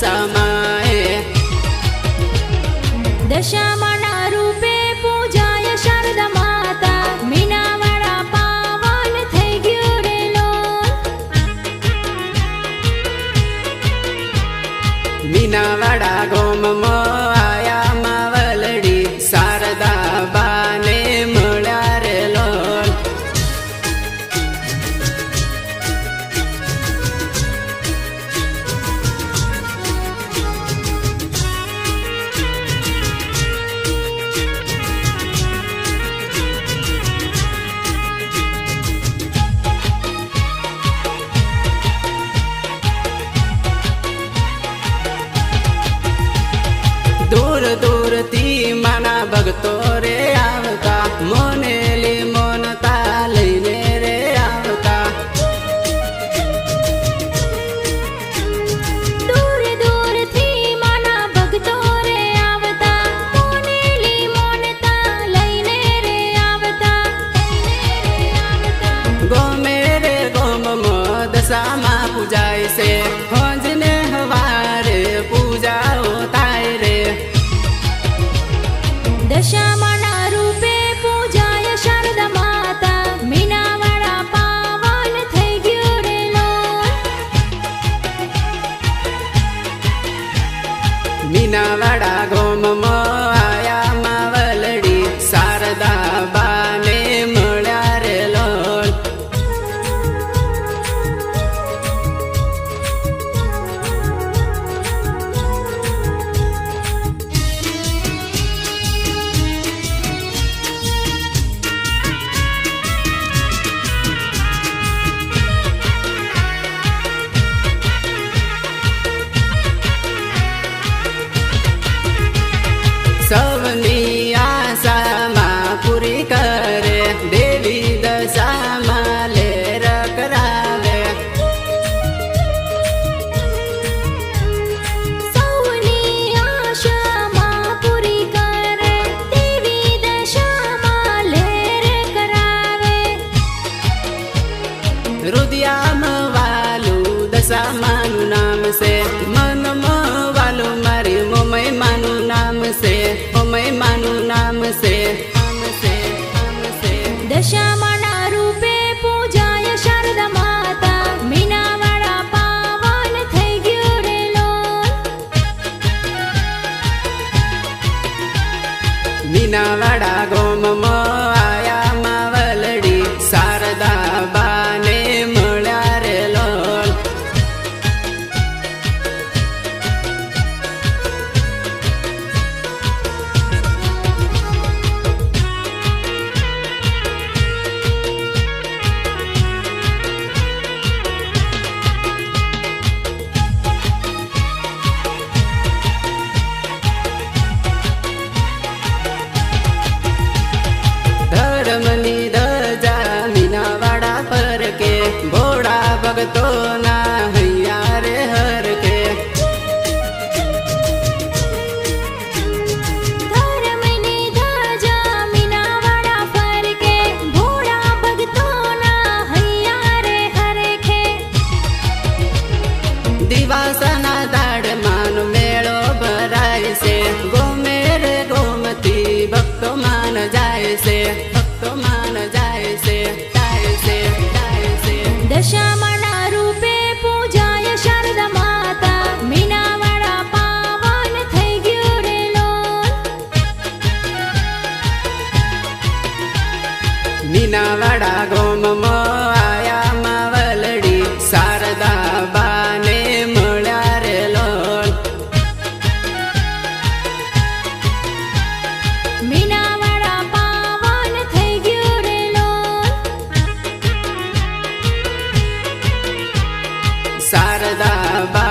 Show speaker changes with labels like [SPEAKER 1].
[SPEAKER 1] સમાય દશામાં ભગતો રે
[SPEAKER 2] આવતા મને લીમોનતા લઈને રે આવતા.
[SPEAKER 1] દૂર દૂરથી માના ભગતો
[SPEAKER 2] મીના વાડા ગોમમાં So કે ભોળા ભગતોના મીના વાડા ગોમ આયા માવલડી. શારદા બાને મળ્યા રે લોલ. મીના
[SPEAKER 1] વાડા પાવન થઈ ગયો રે લોલ.
[SPEAKER 2] શારદા બા